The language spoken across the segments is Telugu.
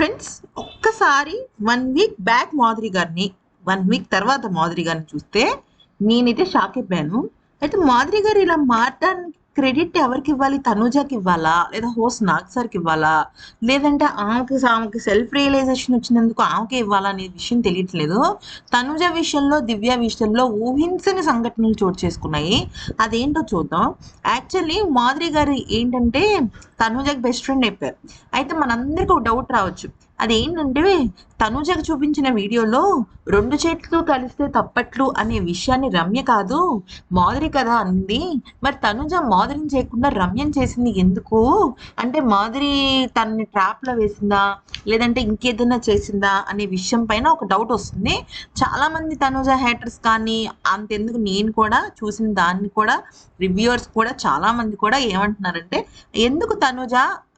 ఫ్రెండ్స్ ఒక్కసారి వన్ వీక్ బ్యాక్ మాధురి గారిని వన్ వీక్ తర్వాత మాధురి గారిని చూస్తే నేనైతే షాక్ అయిపోయాను. అయితే మాధురి గారు ఇలా మారడానికి క్రెడిట్ ఎవరికి ఇవ్వాలి? తనుజాకి ఇవ్వాలా? లేదా హోస్ట్ నాగ్ సార్కి ఇవ్వాలా? లేదంటే ఆమెకి ఆమెకి సెల్ఫ్ రియలైజేషన్ వచ్చినందుకు ఆమెకి ఇవ్వాలా అనే విషయం తెలియట్లేదు. తనుజ విషయంలో దివ్య విషయంలో ఊహించని సంఘటనలు చోటు చేసుకున్నాయి. అదేంటో చూద్దాం. యాక్చువల్లీ మాధురి గారు ఏంటంటే తనుజకి బెస్ట్ ఫ్రెండ్ అయిపోయారు. అయితే మనందరికీ ఒక డౌట్ రావచ్చు. అదేంటంటే తనుజకు చూపించిన వీడియోలో రెండు చేతులు కలిస్తే తప్పట్లు అనే విషయాన్ని రమ్య కాదు మాధురి కదా అంది. మరి తనుజ మాధురిని చేయకుండా రమ్యం చేసింది ఎందుకు? అంటే మాధురి తనని ట్రాప్లో వేసిందా? లేదంటే ఇంకేదైనా చేసిందా అనే విషయం పైన ఒక డౌట్ వస్తుంది. చాలామంది తనుజ హేటర్స్ కానీ అంతెందుకు నేను కూడా చూసిన దాన్ని కూడా రివ్యూవర్స్ కూడా చాలామంది కూడా ఏమంటున్నారంటే ఎందుకు తనుజ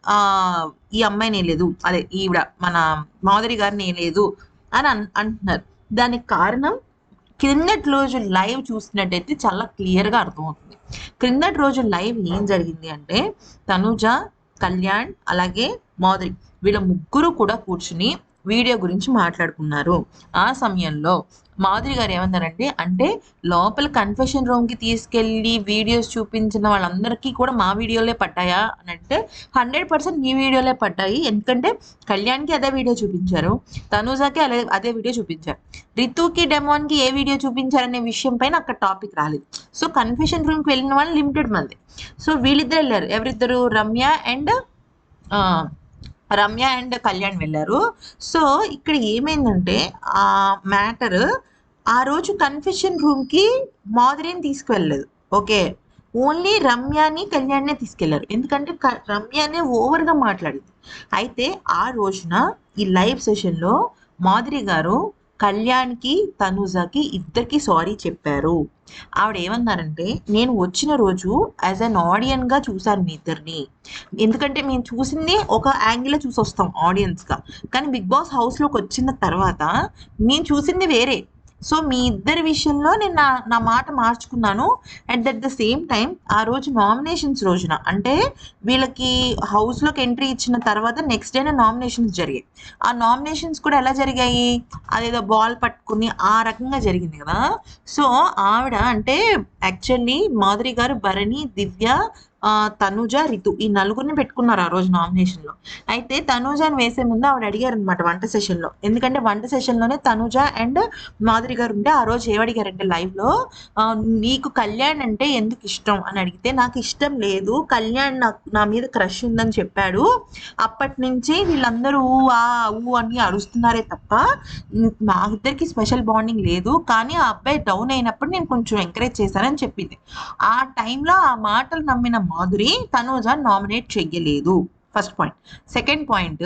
ఆ ఈ అమ్మాయి నేను లేదు. అదే ఈవిడ మన మాధురి నేను లేదు అని అన్- అంటున్నారు. దానికి కారణం క్రిందటి రోజు లైవ్ చూసినట్టయితే చాలా క్లియర్గా అర్థమవుతుంది. క్రిందటి రోజు లైవ్ ఏం జరిగింది అంటే తనుజ కళ్యాణ్ అలాగే మాధురి వీళ్ళ ముగ్గురు కూడా కూర్చుని వీడియో గురించి మాట్లాడుకున్నారు. ఆ సమయంలో మాధురి గారు ఏమన్నారంటే అంటే లోపల కన్ఫెషన్ రూమ్కి తీసుకెళ్ళి వీడియోస్ చూపించిన వాళ్ళందరికీ కూడా మా వీడియోలే పడ్డాయా అని అంటే హండ్రెడ్ పర్సెంట్ మీ వీడియోలే పడ్డాయి ఎందుకంటే కళ్యాణ్కి అదే వీడియో చూపించారు. తనూజాకి అదే అదే వీడియో చూపించారు. రితుకి డెమోన్కి ఏ వీడియో చూపించారనే విషయం పైన అక్కడ టాపిక్ రాలేదు. సో కన్ఫెషన్ రూమ్కి వెళ్ళిన వాళ్ళు లిమిటెడ్ మంది. సో వీళ్ళిద్దరు వెళ్ళారు. ఎవరిద్దరు? రమ్య అండ్ రమ్య అండ్ కళ్యాణ్ వెళ్ళారు. సో ఇక్కడ ఏమైందంటే ఆ మ్యాటర్ ఆ రోజు కన్ఫెషన్ రూమ్కి మాధురిని తీసుకువెళ్ళలేదు. ఓకే? ఓన్లీ రమ్యని కళ్యాణ్నే తీసుకెళ్ళారు. ఎందుకంటే క- రమ్యనే ఓవర్గా మాట్లాడింది. అయితే ఆ రోజున ఈ లైవ్ సెషన్లో మాధురి గారు కళ్యాణ్కి తనుజాకి ఇద్దరికి సారీ చెప్పారు. ఆవిడ ఏమన్నారంటే నేను వచ్చిన రోజు యాజ్ అన్ ఆడియన్గా చూశాను మీ ఇద్దరిని. ఎందుకంటే మేము చూసింది ఒక యాంగిల్లో చూసి వస్తాం ఆడియన్స్గా కానీ బిగ్ బాస్ హౌస్లోకి వచ్చిన తర్వాత నేను చూసింది వేరే. సో మీ ఇద్దరి విషయంలో నేను నా నా మాట మార్చుకున్నాను. At that the same time ఆ రోజు నామినేషన్స్ రోజున అంటే వీళ్ళకి హౌస్లోకి ఎంట్రీ ఇచ్చిన తర్వాత నెక్స్ట్ డేనే నామినేషన్స్ జరిగాయి. ఆ నామినేషన్స్ కూడా ఎలా జరిగాయి? అదేదో బాల్ పట్టుకుని ఆ రకంగా జరిగింది కదా. సో ఆవిడ అంటే యాక్చువల్లీ మాధురి గారు భరణి దివ్య తనుజ రితు ఈ నలుగురిని పెట్టుకున్నారు ఆ రోజు నామినేషన్లో. అయితే తనుజని వేసే ముందు ఆవిడ అడిగారు అనమాట వంట సెషన్లో. ఎందుకంటే వంట సెషన్లోనే తనుజ అండ్ మాధురి గారు ఉంటే ఆ రోజు ఏమడిగారంటే లైవ్లో నీకు కళ్యాణ్ అంటే ఎందుకు ఇష్టం? అని అడిగితే నాకు ఇష్టం లేదు. కళ్యాణ్ నాకు నా మీద క్రష్ ఉందని చెప్పాడు. అప్పటి నుంచి వీళ్ళందరూ ఊ ఆ ఊ అని అరుస్తున్నారే తప్ప మా ఇద్దరికి స్పెషల్ బాండింగ్ లేదు. కానీ ఆ అబ్బాయి డౌన్ అయినప్పుడు నేను కొంచెం ఎంకరేజ్ చేశానని చెప్పింది. ఆ టైంలో ఆ మాటలు నమ్మిన మాధురి తనూజ నామినేట్ చెయ్యలేదు. ఫస్ట్ పాయింట్ సెకండ్ పాయింట్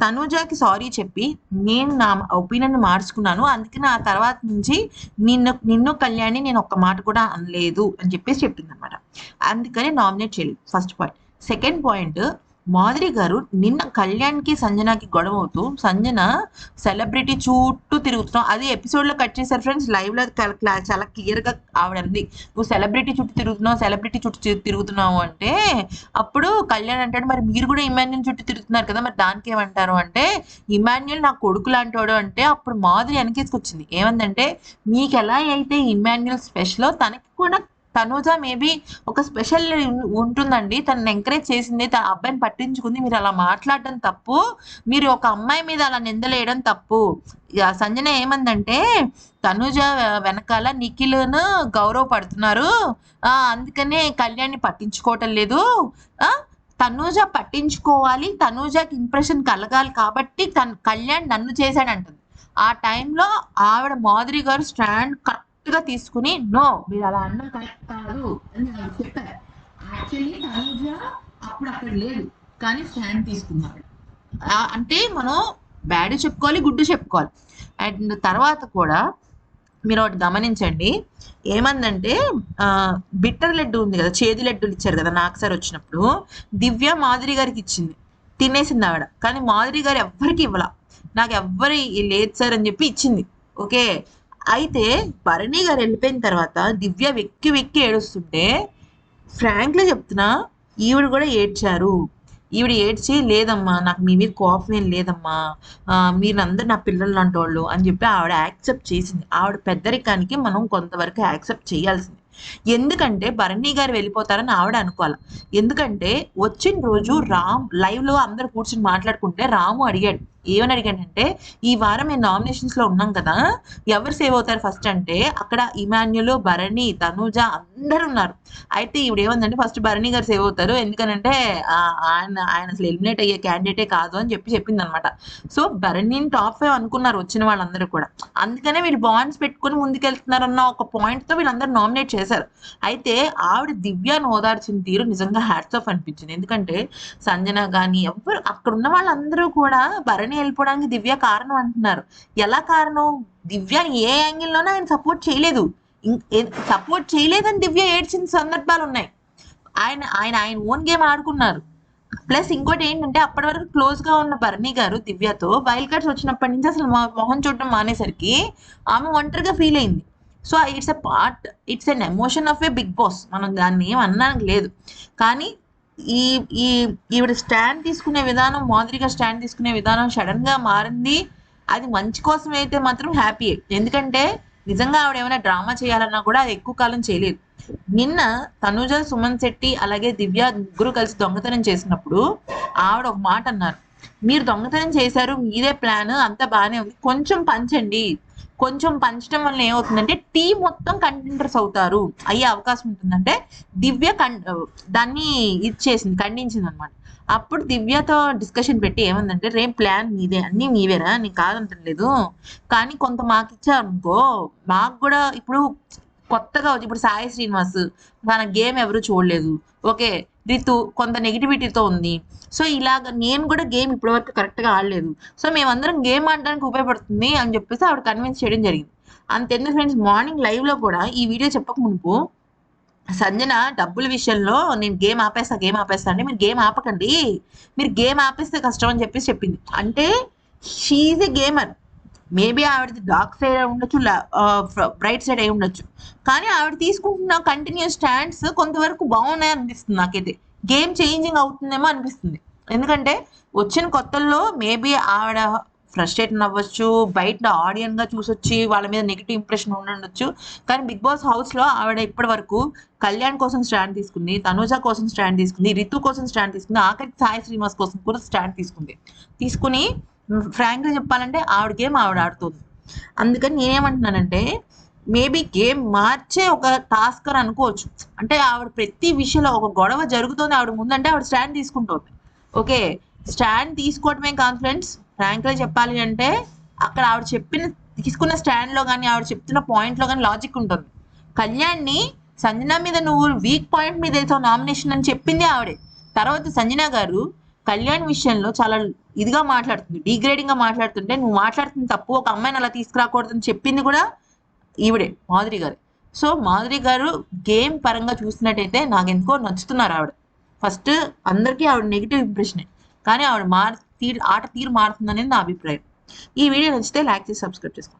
తనూజకి సారీ చెప్పి నేను నా ఒపీనియన్ మార్చుకున్నాను. అందుకని ఆ తర్వాత నుంచి నిన్ను నిన్ను కళ్యాణి నేను ఒక్క మాట కూడా అనలేదు అని చెప్పేసి చెప్పింది అనమాట అందుకని నామినేట్ చేయలేదు. First point second point Madhuri గారు నిన్న కళ్యాణ్కి సంజనాకి గొడవ అవుతూ సంజన సెలబ్రిటీ చుట్టూ తిరుగుతున్నాం అది ఎపిసోడ్లో కట్ చేశారు ఫ్రెండ్స్. లైవ్లో చాలా క్లియర్గా చాలా క్లియర్గా నువ్వు సెలబ్రిటీ చుట్టూ తిరుగుతున్నావు సెలబ్రిటీ చుట్టూ తిరుగుతున్నావు అంటే అప్పుడు కళ్యాణ్ అంటాడు మరి మీరు కూడా ఇమాన్యుల్ చుట్టూ తిరుగుతున్నారు కదా మరి దానికి ఏమంటారు? అంటే ఇమాన్యుల్ నా కొడుకు లాంటివాడు అంటే అప్పుడు మాధురి వెనకేసుకొచ్చింది. ఏమందంటే మీకు ఎలా అయితే ఇమాన్యుల్ స్పెషలో తనకి కూడా తనూజ మేబీ ఒక స్పెషల్ ఉంటుందండి. తనని ఎంకరేజ్ చేసింది తన అబ్బాయిని పట్టించుకుంది. మీరు అలా మాట్లాడడం తప్పు. మీరు ఒక అమ్మాయి మీద అలా నిందలేయడం తప్పు. సంజన ఏమందంటే తనుజ వెనకాల నిఖిల్ను గౌరవపడుతున్నారు. ఆ, అందుకనే కళ్యాణ్ని పట్టించుకోవటం లేదు. తనూజ పట్టించుకోవాలి. తనూజకి ఇంప్రెషన్ కలగాలి కాబట్టి తను కళ్యాణ్ నన్ను చేశాడంటుంది. ఆ టైంలో ఆవిడ మాధురి గారు స్టాండ్ కరెక్ట్ గా తీసుకుని నో మీరు అలా అన్నం కరెక్ట్ కాదు అని చెప్పారు యాక్చువల్లీ తనూజ అప్పుడు అక్కడ లేదు కానీ స్టాండ్ తీసుకున్నాడు. అంటే మనం బ్యాడ్ చెప్పుకోవాలి గుడ్డు చెప్పుకోవాలి. అండ్ తర్వాత కూడా మీరు ఒకటి గమనించండి ఏమందంటే బిట్టర్ లడ్డు ఉంది కదా చేదు లడ్డూలు ఇచ్చారు కదా నాకు సార్ వచ్చినప్పుడు దివ్య మాధురి గారికి ఇచ్చింది. తినేసింది ఆవిడ. కానీ మాధురి గారు ఎవ్వరికి ఇవ్వాల. నాకు ఎవ్వరి లేదు సార్ అని చెప్పి ఇచ్చింది. ఓకే? అయితే భరణి గారు వెళ్ళిపోయిన తర్వాత దివ్య వెక్కి వెక్కి ఏడుస్తుంటే ఫ్రాంక్లీ చెప్తున్నా ఈవిడ కూడా ఏడ్చారు. ఈవిడ ఏడ్చి లేదమ్మా నాకు మీ మీద కోపం ఏం లేదమ్మా. మీరు మీరందరూ నా పిల్లలు లాంటి వాళ్ళు అని చెప్పి ఆవిడ యాక్సెప్ట్ చేసింది. ఆవిడ పెద్దరికానికి మనం కొంతవరకు యాక్సెప్ట్ చేయాల్సింది. ఎందుకంటే భరణి గారు వెళ్ళిపోతారని ఆవిడ అనుకోవాలి. ఎందుకంటే వచ్చిన రోజు రామ్ లైవ్లో అందరు కూర్చొని మాట్లాడుకుంటే రాము అడిగాడు ఏమని అడిగాడంటే ఈ వారం మేము నామినేషన్స్లో ఉన్నాం కదా ఎవరు సేవ్ అవుతారు ఫస్ట్ అంటే అక్కడ ఇమాన్యుల్ భరణి తనుజ అందరు ఉన్నారు. అయితే ఈవిడ ఏమందంటే ఫస్ట్ భరణి గారు సేవ్ అవుతారు. ఎందుకనంటే ఆయన ఆయన అసలు ఎలిమినేట్ అయ్యే క్యాండిడేటే కాదు అని చెప్పి చెప్పింది అనమాట సో భరణిని టాప్ ఫైవ్ అనుకున్నారు వచ్చిన వాళ్ళందరూ కూడా. అందుకనే వీళ్ళు బాండ్స్ పెట్టుకుని ముందుకెళ్తున్నారు అన్న ఒక పాయింట్తో వీళ్ళందరూ నామినేట్ చేశారు. అయితే ఆవిడ దివ్యాను ఓదార్చిన తీరు నిజంగా హ్యాట్స్ ఆఫ్ అనిపించింది. ఎందుకంటే సంజన కానీ ఎవరు అక్కడ ఉన్న వాళ్ళందరూ కూడా భరణి వెళ్ళిపోవడానికి దివ్య కారణం అంటున్నారు. ఎలా కారణం? దివ్యని ఏ యాంగిల్లోనూ ఆయన సపోర్ట్ చేయలేదు. సపోర్ట్ చేయలేదని దివ్య ఏడ్చిన సందర్భాలు ఉన్నాయి. ఆయన ఆయన ఆయన ఓన్ గేమ్ ఆడుకున్నారు. ప్లస్ ఇంకోటి ఏంటంటే అప్పటి వరకు క్లోజ్గా ఉన్న భరణి గారు దివ్యతో వైల్డ్ కార్డ్స్ వచ్చినప్పటి నుంచి అసలు మొహం చూడడం మానేసరికి ఆమె ఒంటరిగా ఫీల్ అయింది. So it's a part it's an emotion of a Bigg Boss మనం దాన్ని ఏం అనడానికి లేదు. కానీ ఈ ఈ ఈవిడ స్టాండ్ తీసుకునే విధానం మాదిరిగా స్టాండ్ తీసుకునే విధానం సడన్గా మారింది. అది మంచి కోసం అయితే మాత్రం హ్యాపీ ఎందుకంటే నిజంగా ఆవిడ ఏమైనా డ్రామా చేయాలన్నా కూడా అది ఎక్కువ కాలం చేయలేదు. నిన్న తనుజ సుమన్ శెట్టి అలాగే దివ్య ముగ్గురు కలిసి దొంగతనం చేసినప్పుడు ఆవిడ ఒక మాట అన్నారు. మీరు దొంగతనం చేశారు మీరే ప్లాన్ అంతా బాగానే ఉంది. కొంచెం పంచండి. కొంచెం పంచడం వల్ల ఏమవుతుందంటే టీం మొత్తం కంటెంటర్స్ అవుతారు. అయ్యే అవకాశం ఉంటుందంటే దివ్య కం దాన్ని ఇది చేసింది ఖండించింది అనమాట అప్పుడు దివ్యతో డిస్కషన్ పెట్టి ఏమందంటే రేపు ప్లాన్ మీదే అన్నీ మీవేరా నీకు కాదంటలేదు. కానీ కొంత మాకు ఇచ్చారనుకో మాకు కూడా ఇప్పుడు కొత్తగా వచ్చి ఇప్పుడు సాయి శ్రీనివాస్ తన గేమ్ ఎవరు చూడలేదు. ఓకే రితు కొంత నెగిటివిటీతో ఉంది. సో ఇలాగ నేను కూడా గేమ్ ఇప్పటివరకు కరెక్ట్గా ఆడలేదు. సో మేమందరం గేమ్ ఆడడానికి ఉపయోగపడుతుంది అని చెప్పేసి ఆవిడ కన్విన్స్ చేయడం జరిగింది. అంతెందుకు ఫ్రెండ్స్ మార్నింగ్ లైవ్లో కూడా ఈ వీడియో చెప్పక మునుపు సంజన డబ్బుల విషయంలో నేను గేమ్ ఆపేస్తా గేమ్ ఆపేస్తా అంటే మీరు గేమ్ ఆపకండి. మీరు గేమ్ ఆపేస్తే కష్టం అని చెప్పేసి చెప్పింది. అంటే షీఈ్ ఎ గేమర్ మేబీ ఆవిడది డార్క్ సైడ్ అయి ఉండొచ్చు బ్రైట్ సైడ్ అయి ఉండొచ్చు. కానీ ఆవిడ తీసుకుంటున్న కంటిన్యూస్ స్టాండ్స్ కొంతవరకు బాగున్నాయి అనిపిస్తుంది నాకైతే. గేమ్ చేంజింగ్ అవుతుందేమో అనిపిస్తుంది. ఎందుకంటే వచ్చిన కొత్తల్లో మేబీ ఆవిడ ఫ్రస్ట్రేట్ అవ్వచ్చు బయట ఆడియన్గా చూసొచ్చి వాళ్ళ మీద నెగిటివ్ ఇంప్రెషన్ ఉండొచ్చు. కానీ బిగ్ బాస్ హౌస్లో ఆవిడ ఇప్పటి వరకు కళ్యాణ్ కోసం స్టాండ్ తీసుకుంది తనుజ కోసం స్టాండ్ తీసుకుంది రితు కోసం స్టాండ్ తీసుకుంది ఆఖరికి సాయి శ్రీనివాస్ కోసం కూడా స్టాండ్ తీసుకుంది. తీసుకుని ఫ్రాంక్గా చెప్పాలంటే ఆవిడ గేమ్ ఆవిడ ఆడుతుంది. అందుకని నేనేమంటున్నానంటే మేబీ గేమ్ మార్చే ఒక టాస్కర్ అనుకోవచ్చు. అంటే ఆవిడ ప్రతి విషయంలో ఒక గొడవ జరుగుతుంది ఆవిడ ముందంటే ఆవిడ స్టాండ్ తీసుకుంటుంది. ఓకే స్టాండ్ తీసుకోవటమే కాదు ఫ్రెండ్స్ ఫ్రాంక్ చెప్పాలి అంటే అక్కడ ఆవిడ చెప్పిన తీసుకున్న స్టాండ్లో కానీ ఆవిడ చెప్తున్న పాయింట్లో కానీ లాజిక్ ఉంటుంది. కళ్యాణ్ని సంజన మీద నువ్వు వీక్ పాయింట్ మీద ఏదో నామినేషన్ అని చెప్పింది ఆవిడే. తర్వాత సంజన గారు కళ్యాణ్ విషయంలో చాలా ఇదిగా మాట్లాడుతుంది డిగ్రేడింగ్గా మాట్లాడుతుంటే నువ్వు మాట్లాడుతుంది తప్పు ఒక అమ్మాయిని అలా తీసుకురాకూడదని చెప్పింది కూడా ఈవిడే మాధురి గారు. సో మాధురి గారు గేమ్ పరంగా చూసినట్టయితే నాకు ఎందుకో నచ్చుతున్నారు ఆవిడ. ఫస్ట్ అందరికీ ఆవిడ నెగిటివ్ ఇంప్రెషనే కానీ ఆవిడ మార్ తీరు ఆట తీరు మారుతుందనేది నా అభిప్రాయం. ఈ వీడియో నచ్చితే లైక్ చేసి సబ్స్క్రైబ్ చేసుకోండి.